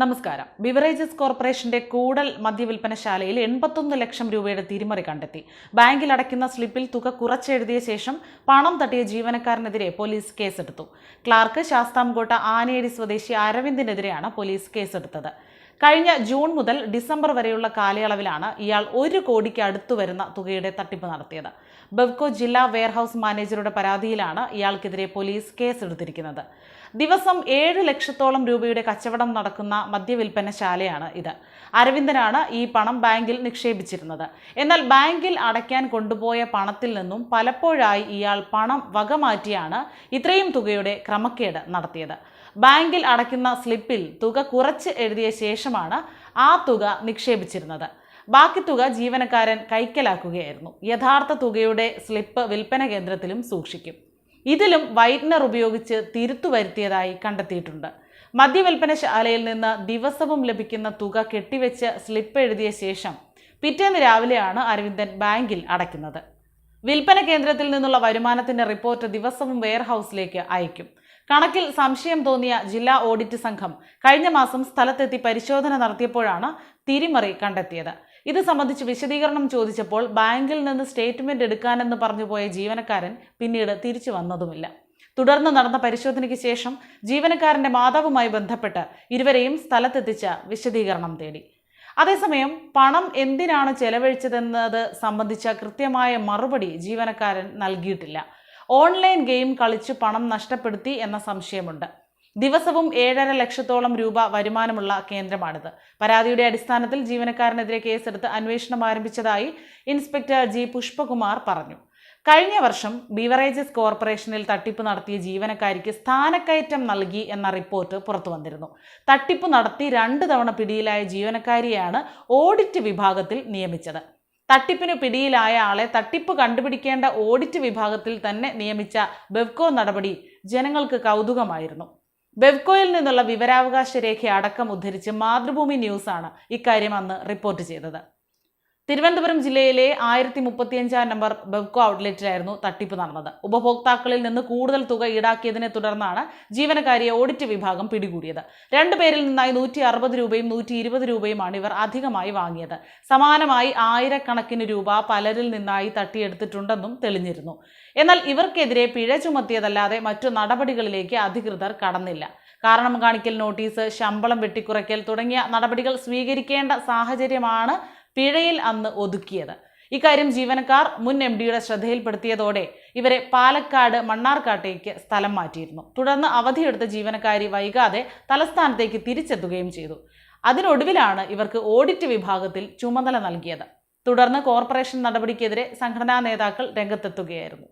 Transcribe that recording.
നമസ്കാരം. ബിവറേജസ് കോർപ്പറേഷന്റെ കൂടൽ മദ്യവിൽപ്പനശാലയിൽ എൺപത്തൊന്ന് ലക്ഷം രൂപയുടെ തിരിമറി കണ്ടെത്തി. ബാങ്കിൽ അടയ്ക്കുന്ന സ്ലിപ്പിൽ തുക കുറച്ചെഴുതിയ ശേഷം പണം തട്ടിയ ജീവനക്കാരനെതിരെ പോലീസ് കേസെടുത്തു. ക്ലാർക്ക് ശാസ്താംകോട്ട ആനേരി സ്വദേശി അരവിന്ദിനെതിരെയാണ് പോലീസ് കേസെടുത്തത്. കഴിഞ്ഞ ജൂൺ മുതൽ ഡിസംബർ വരെയുള്ള കാലയളവിലാണ് ഇയാൾ ഒരു കോടിക്ക് അടുത്തു വരുന്ന തുകയുടെ തട്ടിപ്പ് നടത്തിയത്. ബെവ്കോ ജില്ലാ വെയർഹൌസ് മാനേജറുടെ പരാതിയിലാണ് ഇയാൾക്കെതിരെ പോലീസ് കേസെടുത്തിരിക്കുന്നത്. ദിവസം ഏഴ് ലക്ഷത്തോളം രൂപയുടെ കച്ചവടം നടക്കുന്ന മദ്യവിൽപ്പനശാലയാണ് ഇത്. അരവിന്ദനാണ് ഈ പണം ബാങ്കിൽ നിക്ഷേപിച്ചിരുന്നത്. എന്നാൽ ബാങ്കിൽ അടയ്ക്കാൻ കൊണ്ടുപോയ പണത്തിൽ നിന്നും പലപ്പോഴായി ഇയാൾ പണം വകമാറ്റിയാണ് ഇത്രയും തുകയുടെ ക്രമക്കേട് നടത്തിയത്. ബാങ്കിൽ അടയ്ക്കുന്ന സ്ലിപ്പിൽ തുക കുറച്ച് എഴുതിയ ശേഷമാണ് ആ തുക നിക്ഷേപിച്ചിരുന്നത്. ബാക്കി തുക ജീവനക്കാരൻ കൈക്കലാക്കുകയായിരുന്നു. യഥാർത്ഥ തുകയുടെ സ്ലിപ്പ് വിൽപ്പന കേന്ദ്രത്തിലും സൂക്ഷിക്കും. ഇതിലും വൈറ്റ്നർ ഉപയോഗിച്ച് തിരുത്തു വരുത്തിയതായി കണ്ടെത്തിയിട്ടുണ്ട്. മദ്യവിൽപ്പനശാലയിൽ നിന്ന് ദിവസവും ലഭിക്കുന്ന തുക കെട്ടിവെച്ച് സ്ലിപ്പ് എഴുതിയ ശേഷം പിറ്റേന്ന് രാവിലെയാണ് അരവിന്ദൻ ബാങ്കിൽ അടയ്ക്കുന്നത്. വിൽപ്പന കേന്ദ്രത്തിൽ നിന്നുള്ള വരുമാനത്തിന്റെ റിപ്പോർട്ട് ദിവസവും വെയർഹൌസിലേക്ക് അയക്കും. കണക്കിൽ സംശയം തോന്നിയ ജില്ലാ ഓഡിറ്റ് സംഘം കഴിഞ്ഞ മാസം സ്ഥലത്തെത്തി പരിശോധന നടത്തിയപ്പോഴാണ് തിരിമറി കണ്ടെത്തിയത്. ഇത് സംബന്ധിച്ച് വിശദീകരണം ചോദിച്ചപ്പോൾ ബാങ്കിൽ നിന്ന് സ്റ്റേറ്റ്മെന്റ് എടുക്കാനെന്ന് പറഞ്ഞുപോയ ജീവനക്കാരൻ പിന്നീട് തിരിച്ചു വന്നതുമില്ല. തുടർന്ന് നടന്ന പരിശോധനയ്ക്ക് ശേഷം ജീവനക്കാരന്റെ മാതാവുമായി ബന്ധപ്പെട്ട് ഇരുവരെയും സ്ഥലത്തെത്തിച്ച വിശദീകരണം തേടി. അതേസമയം പണം എന്തിനാണ് ചെലവഴിച്ചതെന്നത് സംബന്ധിച്ച കൃത്യമായ മറുപടി ജീവനക്കാരൻ നൽകിയിട്ടില്ല. ഓൺലൈൻ ഗെയിം കളിച്ച് പണം നഷ്ടപ്പെടുത്തി എന്ന സംശയമുണ്ട്. ദിവസവും ഏഴര ലക്ഷത്തോളം രൂപ വരുമാനമുള്ള കേന്ദ്രമാണിത്. പരാതിയുടെ അടിസ്ഥാനത്തിൽ ജീവനക്കാരനെതിരെ കേസെടുത്ത് അന്വേഷണം ആരംഭിച്ചതായി ഇൻസ്പെക്ടർ ജി പുഷ്പകുമാർ പറഞ്ഞു. കഴിഞ്ഞ വർഷം ബിവറേജസ് കോർപ്പറേഷനിൽ തട്ടിപ്പ് നടത്തിയ ജീവനക്കാരിക്ക് സ്ഥാനക്കയറ്റം നൽകി എന്ന റിപ്പോർട്ട് പുറത്തു വന്നിരുന്നു തട്ടിപ്പ് നടത്തി രണ്ട് തവണ പിടിയിലായ ജീവനക്കാരിയാണ് ഓഡിറ്റ് വിഭാഗത്തിൽ നിയമിച്ചത്. തട്ടിപ്പിന് പിടിയിലായ ആളെ തട്ടിപ്പ് കണ്ടുപിടിക്കേണ്ട ഓഡിറ്റ് വിഭാഗത്തിൽ തന്നെ നിയമിച്ച ബെവ്കോ നടപടി ജനങ്ങൾക്ക് കൗതുകമായിരുന്നു. ബെവ്കോയിൽ നിന്നുള്ള വിവരാവകാശ രേഖ അടക്കം ഉദ്ധരിച്ച് മാതൃഭൂമി ന്യൂസാണ് ഇക്കാര്യം അന്ന് റിപ്പോർട്ട് ചെയ്തത്. തിരുവനന്തപുരം ജില്ലയിലെ ആയിരത്തി മുപ്പത്തിയഞ്ചാം നമ്പർ ബെവ്കോ ഔട്ട്ലെറ്റിലായിരുന്നു തട്ടിപ്പ് നടന്നത്. ഉപഭോക്താക്കളിൽ നിന്ന് കൂടുതൽ തുക ഈടാക്കിയതിനെ തുടർന്നാണ് ജീവനക്കാരിയെ ഓഡിറ്റ് വിഭാഗം പിടികൂടിയത്. രണ്ടുപേരിൽ നിന്നായി നൂറ്റി അറുപത് രൂപയും നൂറ്റി ഇരുപത് രൂപയുമാണ് ഇവർ അധികമായി വാങ്ങിയത്. സമാനമായി ആയിരക്കണക്കിന് രൂപ പലരിൽ നിന്നായി തട്ടിയെടുത്തിട്ടുണ്ടെന്നും തെളിഞ്ഞിരുന്നു. എന്നാൽ ഇവർക്കെതിരെ പിഴ ചുമത്തിയതല്ലാതെ മറ്റു നടപടികളിലേക്ക് അധികൃതർ കടന്നില്ല. കാരണം കാണിക്കൽ നോട്ടീസ് ശമ്പളം വെട്ടിക്കുറയ്ക്കൽ തുടങ്ങിയ നടപടികൾ സ്വീകരിക്കേണ്ട സാഹചര്യമാണ് പിഴയിൽ അന്ന് ഒതുക്കിയത്. ഇക്കാര്യം ജീവനക്കാർ മുൻ എം ഡിയുടെ ശ്രദ്ധയിൽപ്പെടുത്തിയതോടെ ഇവരെ പാലക്കാട് മണ്ണാർക്കാട്ടേക്ക് സ്ഥലം മാറ്റിയിരുന്നു. തുടർന്ന് അവധിയെടുത്ത ജീവനക്കാരി വൈകാതെ തലസ്ഥാനത്തേക്ക് തിരിച്ചെത്തുകയും ചെയ്തു. അതിനൊടുവിലാണ് ഇവർക്ക് ഓഡിറ്റ് വിഭാഗത്തിൽ ചുമതല നൽകിയത്. തുടർന്ന് കോർപ്പറേഷൻ നടപടിക്കെതിരെ സംഘടനാ നേതാക്കൾ രംഗത്തെത്തുകയായിരുന്നു.